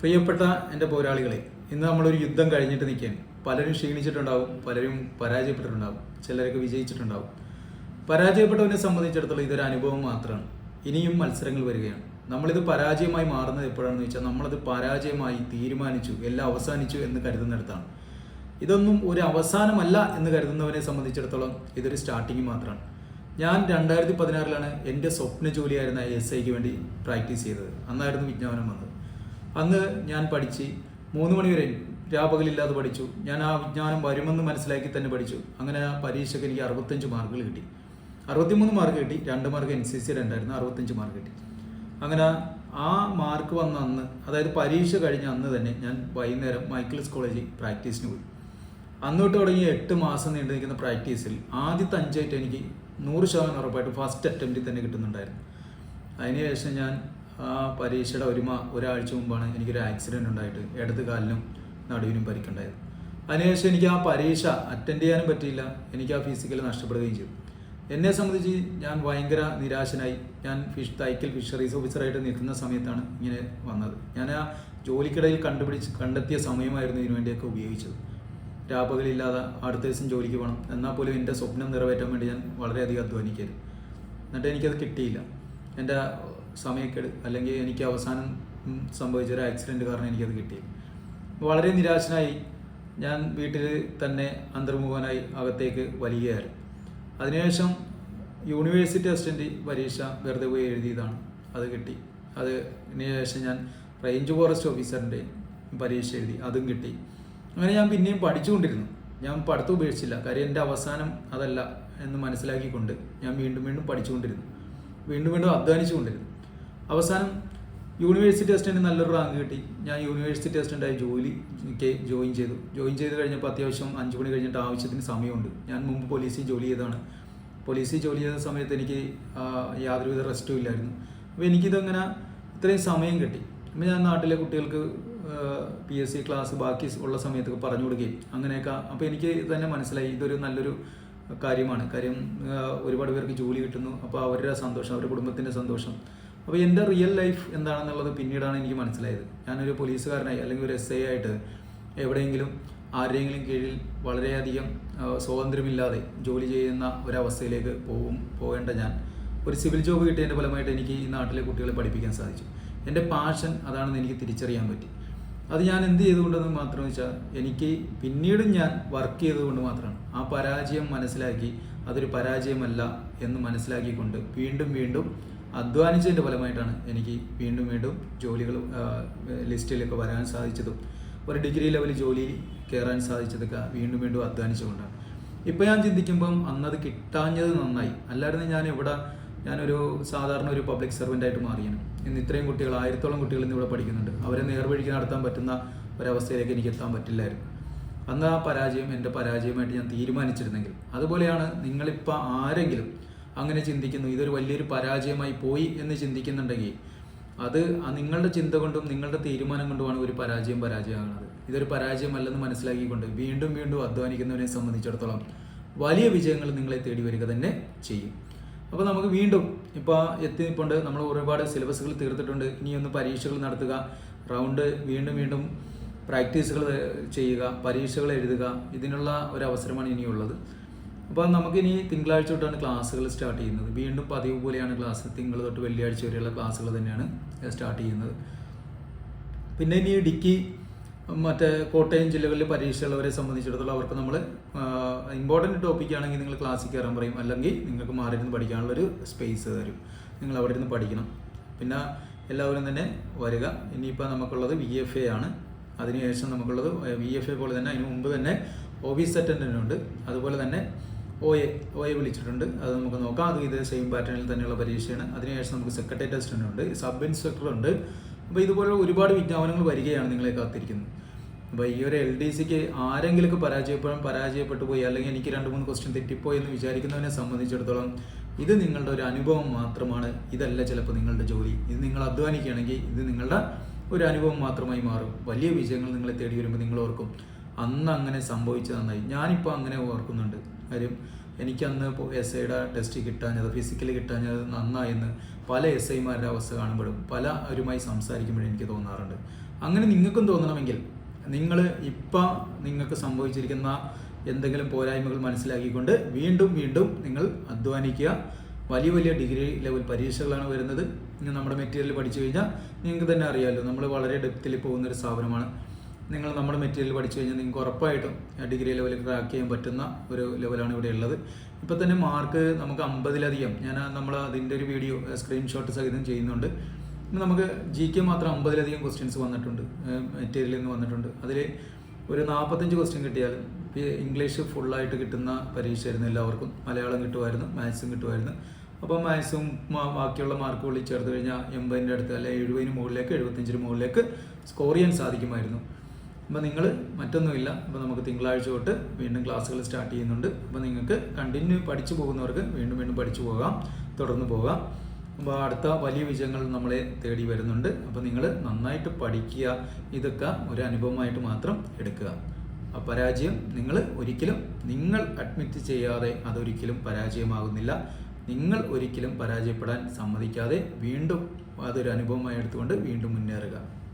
പ്രിയപ്പെട്ട എന്റെ പോരാളികളെ ഇന്ന് നമ്മളൊരു യുദ്ധം കഴിഞ്ഞിട്ട് നിൽക്കുകയാണ്. പലരും ക്ഷീണിച്ചിട്ടുണ്ടാവും പലരും പരാജയപ്പെട്ടിട്ടുണ്ടാവും ചിലരൊക്കെ വിജയിച്ചിട്ടുണ്ടാവും. പരാജയപ്പെട്ടവനെ സംബന്ധിച്ചിടത്തോളം ഇതൊരു അനുഭവം മാത്രമാണ്. ഇനിയും മത്സരങ്ങൾ വരികയാണ്. നമ്മളിത് പരാജയമായി മാറുന്നത് എപ്പോഴാണെന്ന് വെച്ചാൽ നമ്മളത് പരാജയമായി തീരുമാനിച്ചു എല്ലാം അവസാനിച്ചു എന്ന് കരുതുന്നിടത്താണ്. ഇതൊന്നും ഒരു അവസാനമല്ല എന്ന് കരുതുന്നവനെ സംബന്ധിച്ചിടത്തോളം ഇതൊരു സ്റ്റാർട്ടിങ് മാത്രമാണ്. ഞാൻ രണ്ടായിരത്തി പതിനാറിലാണ് എന്റെ സ്വപ്ന ജോലിയായിരുന്ന എസ് ഐക്ക് വേണ്ടി പ്രാക്ടീസ് ചെയ്തത്. അന്നായിരുന്നു വിജ്ഞാപനം വന്നത്. അന്ന് ഞാൻ പഠിച്ച് മൂന്ന് മണിവരെ രാപകലില്ലാതെ പഠിച്ചു. ഞാൻ ആ വിജ്ഞാനം വരുമെന്ന് മനസ്സിലാക്കി തന്നെ പഠിച്ചു. അങ്ങനെ ആ പരീക്ഷയ്ക്ക് എനിക്ക് അറുപത്തഞ്ച് മാർക്കുകൾ കിട്ടി. അറുപത്തിമൂന്ന് മാർക്ക് കിട്ടി. രണ്ട് മാർക്ക് എൻ സി സി രണ്ടായിരുന്നു. അറുപത്തഞ്ച് മാർക്ക് കിട്ടി. അങ്ങനെ ആ മാർക്ക് വന്ന അന്ന് അതായത് പരീക്ഷ കഴിഞ്ഞ അന്ന് തന്നെ ഞാൻ വൈകുന്നേരം മൈക്കിൾസ് കോളേജിൽ പ്രാക്ടീസിന് പോയി. അന്ന് തൊട്ട് തുടങ്ങി എട്ട് മാസം നീണ്ടു നിൽക്കുന്ന പ്രാക്ടീസിൽ ആദ്യത്തെ അഞ്ചായിട്ട് എനിക്ക് നൂറ് ശതമാനം ഉറപ്പായിട്ട് ഫസ്റ്റ് അറ്റംപ്റ്റിൽ തന്നെ കിട്ടുന്നുണ്ടായിരുന്നു. അതിനുശേഷം ഞാൻ ആ പരീക്ഷയുടെ ഒരുമ ഒരാഴ്ച മുമ്പാണ് എനിക്കൊരു ആക്സിഡന്റ് ഉണ്ടായിട്ട് ഇടത് കാലിനും നടുവിനും പരിക്കുണ്ടായത്. അതിനുശേഷം എനിക്ക് ആ പരീക്ഷ അറ്റൻഡ് ചെയ്യാനും പറ്റിയില്ല. എനിക്ക് ആ ഫിസിക്കൽ നഷ്ടപ്പെടുകയും ചെയ്തു. എന്നെ സംബന്ധിച്ച് ഞാൻ ഭയങ്കര നിരാശനായി. ഞാൻ ഫിഷ് തൈക്കൽ ഫിഷറീസ് ഓഫീസറായിട്ട് നിൽക്കുന്ന സമയത്താണ് ഇങ്ങനെ വന്നത്. ഞാൻ ആ ജോലിക്കിടയിൽ കണ്ടുപിടിച്ച് കണ്ടെത്തിയ സമയമായിരുന്നു ഇതിനു വേണ്ടിയൊക്കെ ഉപയോഗിച്ചത്. രാപ്പകലില്ലാതെ അടുത്ത ദിവസം ജോലിക്ക് പോകണം. എന്നാൽ പോലും എന്റെ സ്വപ്നം നിറവേറ്റാൻ വേണ്ടി ഞാൻ വളരെയധികം അധ്വാനിക്കരുത്. എന്നിട്ട് എനിക്കത് കിട്ടിയില്ല. എന്റെ സമയക്കേട് അല്ലെങ്കിൽ എനിക്ക് അവസാനം സംഭവിച്ച ഒരു ആക്സിഡന്റ് കാരണം എനിക്കത് കിട്ടി. വളരെ നിരാശനായി ഞാൻ വീട്ടിൽ തന്നെ അന്തർമുഖനായി അകത്തേക്ക് വലിയുകയായിരുന്നു. അതിനുശേഷം യൂണിവേഴ്സിറ്റി അസിസ്റ്റന്റ് പരീക്ഷ വെറുതെ പോയി എഴുതിയതാണ്. അത് കിട്ടി. അത് ശേഷം ഞാൻ റേഞ്ച് ഫോറസ്റ്റ് ഓഫീസറിന്റെ പരീക്ഷ എഴുതി. അതും കിട്ടി. അങ്ങനെ ഞാൻ പിന്നെയും പഠിച്ചുകൊണ്ടിരുന്നു. ഞാൻ പഠിത്തം ഉപേക്ഷിച്ചില്ല. കാര്യം എന്റെ അവസാനം അതല്ല എന്ന് മനസ്സിലാക്കിക്കൊണ്ട് ഞാൻ വീണ്ടും വീണ്ടും പഠിച്ചുകൊണ്ടിരുന്നു. വീണ്ടും വീണ്ടും അധ്വാനിച്ചുകൊണ്ടിരുന്നു. അവസാനം യൂണിവേഴ്സിറ്റി അസിസ്റ്റന്റ് നല്ലൊരു റാങ്ക് കിട്ടി. ഞാൻ യൂണിവേഴ്സിറ്റി അസിസ്റ്റന്റായി ജോലിക്ക് ജോയിൻ ചെയ്തു. ജോയിൻ ചെയ്ത് കഴിഞ്ഞപ്പോൾ അത്യാവശ്യം അഞ്ച് മണി കഴിഞ്ഞിട്ട് ആവശ്യത്തിന് സമയമുണ്ട്. ഞാൻ മുമ്പ് പോലീസിൽ ജോലി ചെയ്തതാണ്. പോലീസിൽ ജോലി ചെയ്ത സമയത്ത് എനിക്ക് യാതൊരുവിധ റെസ്റ്റും ഇല്ലായിരുന്നു. അപ്പോൾ എനിക്കിതങ്ങനെ ഇത്രയും സമയം കിട്ടി. അപ്പോൾ ഞാൻ നാട്ടിലെ കുട്ടികൾക്ക് പി എസ് സി ക്ലാസ് ബാക്കി ഉള്ള സമയത്തൊക്കെ പറഞ്ഞു കൊടുക്കുകയും അങ്ങനെയൊക്കെ. അപ്പോൾ എനിക്ക് തന്നെ മനസ്സിലായി. ഇതൊരു നല്ലൊരു കാര്യമാണ്. കാര്യം ഒരുപാട് പേർക്ക് ജോലി കിട്ടുന്നു. അപ്പോൾ അവരുടെ സന്തോഷം അവരുടെ കുടുംബത്തിന്റെ സന്തോഷം അപ്പോൾ എന്റെ റിയൽ ലൈഫ് എന്താണെന്നുള്ളത് പിന്നീടാണ് എനിക്ക് മനസ്സിലായത്. ഞാനൊരു പോലീസുകാരനായി അല്ലെങ്കിൽ ഒരു എസ് ഐ ആയിട്ട് എവിടെയെങ്കിലും ആരുടെയെങ്കിലും കീഴിൽ വളരെയധികം സ്വാതന്ത്ര്യമില്ലാതെ ജോലി ചെയ്യുന്ന ഒരവസ്ഥയിലേക്ക് പോകും പോകേണ്ട ഞാൻ ഒരു സിവിൽ ജോബ് കിട്ടിയതിന്റെ ഫലമായിട്ട് എനിക്ക് ഈ നാട്ടിലെ കുട്ടികളെ പഠിപ്പിക്കാൻ സാധിച്ചു. എന്റെ പാഷൻ അതാണെന്ന് എനിക്ക് തിരിച്ചറിയാൻ പറ്റി. അത് ഞാൻ എന്ത് ചെയ്തുകൊണ്ടെന്ന് മാത്രം വെച്ചാൽ എനിക്ക് പിന്നീടും ഞാൻ വർക്ക് ചെയ്തുകൊണ്ട് മാത്രമാണ്. ആ പരാജയം മനസ്സിലാക്കി അതൊരു പരാജയമല്ല എന്ന് മനസ്സിലാക്കിക്കൊണ്ട് വീണ്ടും വീണ്ടും അധ്വാനിച്ചതിന്റെ ഫലമായിട്ടാണ് എനിക്ക് വീണ്ടും വീണ്ടും ജോലികൾ ലിസ്റ്റിലൊക്കെ വരാൻ സാധിച്ചതും ഒരു ഡിഗ്രി ലെവൽ ജോലി കയറാൻ സാധിച്ചതൊക്കെ വീണ്ടും വീണ്ടും അധ്വാനിച്ചുകൊണ്ടാണ്. ഇപ്പോൾ ഞാൻ ചിന്തിക്കുമ്പം അന്നത് കിട്ടാഞ്ഞത് നന്നായി. അല്ലായിരുന്നു ഞാൻ ഇവിടെ ഞാനൊരു സാധാരണ ഒരു പബ്ലിക് സർവന്റ് ആയിട്ട് മാറിയാണ് ഇന്ന് ഇത്രയും കുട്ടികൾ ആയിരത്തോളം കുട്ടികൾ ഇന്ന് ഇവിടെ പഠിക്കുന്നുണ്ട്. അവരെ നേർവഴിക്ക് നടത്താൻ പറ്റുന്ന ഒരവസ്ഥയിലേക്ക് എനിക്ക് എത്താൻ പറ്റില്ലായിരുന്നു. അന്ന് ആ പരാജയം എന്റെ പരാജയമായിട്ട് ഞാൻ തീരുമാനിച്ചിരുന്നെങ്കിൽ അതുപോലെയാണ് നിങ്ങളിപ്പോൾ ആരെങ്കിലും അങ്ങനെ ചിന്തിക്കുന്നു. ഇതൊരു വലിയൊരു പരാജയമായി പോയി എന്ന് ചിന്തിക്കുന്നുണ്ടെങ്കിൽ അത് നിങ്ങളുടെ ചിന്ത കൊണ്ടും നിങ്ങളുടെ തീരുമാനം കൊണ്ടുമാണ് ഒരു പരാജയം പരാജയമാകുന്നത്. ഇതൊരു പരാജയമല്ലെന്ന് മനസ്സിലാക്കിക്കൊണ്ട് വീണ്ടും വീണ്ടും അധ്വാനിക്കുന്നവരെ സംബന്ധിച്ചിടത്തോളം വലിയ വിജയങ്ങൾ നിങ്ങളെ തേടി വരിക തന്നെ ചെയ്യും. അപ്പോൾ നമുക്ക് വീണ്ടും ഇപ്പോൾ എത്തിപ്പോണ്ട് നമ്മൾ ഒരുപാട് സിലബസുകൾ തീർത്തിട്ടുണ്ട്. ഇനി ഒന്ന് പരീക്ഷകൾ നടത്തുക. റൗണ്ട് വീണ്ടും വീണ്ടും പ്രാക്ടീസുകൾ ചെയ്യുക. പരീക്ഷകൾ എഴുതുക. ഇതിനുള്ള ഒരു അവസരമാണ് ഇനിയുള്ളത്. അപ്പോൾ നമുക്കിനി തിങ്കളാഴ്ച തൊട്ടാണ് ക്ലാസ്സുകൾ സ്റ്റാർട്ട് ചെയ്യുന്നത്. വീണ്ടും പതിവ് പോലെയാണ് ക്ലാസ്. തിങ്കൾ തൊട്ട് വെള്ളിയാഴ്ച വരെയുള്ള ക്ലാസ്സുകൾ തന്നെയാണ് സ്റ്റാർട്ട് ചെയ്യുന്നത്. പിന്നെ ഇനി ഇടുക്കി മറ്റേ കോട്ടയം ജില്ലകളിൽ പരീക്ഷയുള്ളവരെ സംബന്ധിച്ചിടത്തോളം അവർക്ക് നമ്മൾ ഇമ്പോർട്ടന്റ് ടോപ്പിക് ആണെങ്കിൽ നിങ്ങൾ ക്ലാസ്സിൽ കയറാൻ പറയും. അല്ലെങ്കിൽ നിങ്ങൾക്ക് മാറി നിന്ന് പഠിക്കാനുള്ളൊരു സ്പേസ് തരും. നിങ്ങൾ അവിടെ ഇരുന്ന് പഠിക്കണം. പിന്നെ എല്ലാവരും തന്നെ വരിക. ഇനിയിപ്പോൾ നമുക്കുള്ളത് വി എഫ് എ ആണ്. അതിനുശേഷം നമുക്കുള്ളത് വി എഫ് എ പോലെ തന്നെ അതിന് മുമ്പ് തന്നെ ഓഫീസ് അറ്റൻഡന്റ് ഉണ്ട്. അതുപോലെ തന്നെ ഒ എ ഒ എ വിളിച്ചിട്ടുണ്ട്. അത് നമുക്ക് നോക്കാം. അത് ഇത് സെയിം പാറ്റേണിൽ തന്നെയുള്ള പരീക്ഷയാണ്. അതിനുശേഷം നമുക്ക് സെക്രട്ടേറിയറ്റ് അസിസ്റ്റന്റ് ഉണ്ട്. സബ് ഇൻസ്പെക്ടർ ഉണ്ട്. അപ്പോൾ ഇതുപോലെ ഒരുപാട് വിജ്ഞാപനങ്ങൾ വരികയാണ് നിങ്ങളെ കാത്തിരിക്കുന്നത്. അപ്പോൾ ഈ ഒരു എൽ ഡി സിക്ക് ആരെങ്കിലുമൊക്കെ പരാജയപ്പെടാൻ പരാജയപ്പെട്ടു പോയി അല്ലെങ്കിൽ എനിക്ക് രണ്ട് മൂന്ന് ക്വസ്റ്റ്യൻ തെറ്റിപ്പോയി എന്ന് വിചാരിക്കുന്നവനെ സംബന്ധിച്ചിടത്തോളം ഇത് നിങ്ങളുടെ ഒരു അനുഭവം മാത്രമാണ്. ഇതല്ല ചിലപ്പോൾ നിങ്ങളുടെ ജോലി. ഇത് നിങ്ങൾ അധ്വാനിക്കുകയാണെങ്കിൽ ഇത് നിങ്ങളുടെ ഒരു അനുഭവം മാത്രമായി മാറും. വലിയ വിജയങ്ങൾ നിങ്ങളെ തേടി വരുമ്പോൾ നിങ്ങൾ ഓർക്കും അന്ന് അങ്ങനെ സംഭവിച്ചത് നന്നായി. ഞാനിപ്പോൾ അങ്ങനെ ഓർക്കുന്നുണ്ട്. കാര്യം എനിക്ക് അന്ന് എസ് ഐയുടെ ടെസ്റ്റ് കിട്ടാഞ്ഞത് ഫിസിക്കലി കിട്ടാഞ്ഞത് നന്നായെന്ന് പല എസ് ഐമാരുടെ അവസ്ഥ കാണുമ്പോഴും പല അവരുമായി സംസാരിക്കുമ്പോഴും എനിക്ക് തോന്നാറുണ്ട്. അങ്ങനെ നിങ്ങൾക്കും തോന്നണമെങ്കിൽ നിങ്ങൾ ഇപ്പം നിങ്ങൾക്ക് സംഭവിച്ചിരിക്കുന്ന എന്തെങ്കിലും പോരായ്മകൾ മനസ്സിലാക്കിക്കൊണ്ട് വീണ്ടും വീണ്ടും നിങ്ങൾ അധ്വാനിക്കുക. വലിയ വലിയ ഡിഗ്രി ലെവൽ പരീക്ഷകളാണ് വരുന്നത്. ഇനി നമ്മുടെ മെറ്റീരിയൽ പഠിച്ചു കഴിഞ്ഞാൽ നിങ്ങൾക്ക് തന്നെ അറിയാമല്ലോ നമ്മൾ വളരെ ഡെപ്തിൽ പോകുന്ന ഒരു സ്ഥാപനമാണ്. നിങ്ങൾ നമ്മുടെ മെറ്റീരിയൽ പഠിച്ചു കഴിഞ്ഞാൽ നിങ്ങൾക്ക് ഉറപ്പായിട്ടും ഡിഗ്രി ലെവലിൽ ക്രാക്ക് ചെയ്യാൻ പറ്റുന്ന ഒരു ലെവലാണ് ഇവിടെ ഉള്ളത്. ഇപ്പോൾ തന്നെ മാർക്ക് നമുക്ക് അമ്പതിലധികം. ഞാൻ നമ്മൾ അതിന്റെ ഒരു വീഡിയോ സ്ക്രീൻഷോട്ട് സഹിതം ചെയ്യുന്നുണ്ട്. നമുക്ക് ജി കെ മാത്രം അമ്പതിലധികം ക്വസ്റ്റ്യൻസ് വന്നിട്ടുണ്ട്. മെറ്റീരിയലിൽ നിന്ന് വന്നിട്ടുണ്ട്. അതിൽ ഒരു നാൽപ്പത്തഞ്ച് ക്വസ്റ്റ്യൻ കിട്ടിയാൽ ഇംഗ്ലീഷ് ഫുള്ളായിട്ട് കിട്ടുന്ന പരീക്ഷയായിരുന്നു എല്ലാവർക്കും. മലയാളം കിട്ടുമായിരുന്നു മാത്സും കിട്ടുമായിരുന്നു. അപ്പോൾ മാത്സും ബാക്കിയുള്ള മാർക്കുകളിൽ ചേർത്ത് കഴിഞ്ഞാൽ എൺപതിന്റെ അടുത്ത് അല്ലെങ്കിൽ എഴുപതിന് മുകളിലേക്ക് എഴുപത്തഞ്ചിന് മുകളിലേക്ക് സ്കോർ ചെയ്യാൻ സാധിക്കുമായിരുന്നു. അപ്പോൾ നിങ്ങൾ മറ്റൊന്നുമില്ല. അപ്പോൾ നമുക്ക് തിങ്കളാഴ്ച തൊട്ട് വീണ്ടും ക്ലാസ്സുകൾ സ്റ്റാർട്ട് ചെയ്യുന്നുണ്ട്. അപ്പോൾ നിങ്ങൾക്ക് കണ്ടിന്യൂ പഠിച്ചു പോകുന്നവർക്ക് വീണ്ടും വീണ്ടും പഠിച്ചു പോകാം. തുടർന്ന് പോകാം. അപ്പോൾ അടുത്ത വലിയ വിജയങ്ങൾ നമ്മളെ തേടി വരുന്നുണ്ട്. അപ്പോൾ നിങ്ങൾ നന്നായിട്ട് പഠിക്കുക. ഇതൊക്കെ ഒരു അനുഭവമായിട്ട് മാത്രം എടുക്കുക. ആ പരാജയം നിങ്ങൾ ഒരിക്കലും നിങ്ങൾ അഡ്മിറ്റ് ചെയ്യാതെ അതൊരിക്കലും പരാജയമാകുന്നില്ല. നിങ്ങൾ ഒരിക്കലും പരാജയപ്പെടാൻ സമ്മതിക്കാതെ വീണ്ടും അതൊരു അനുഭവമായി എടുത്തുകൊണ്ട് വീണ്ടും മുന്നേറുക.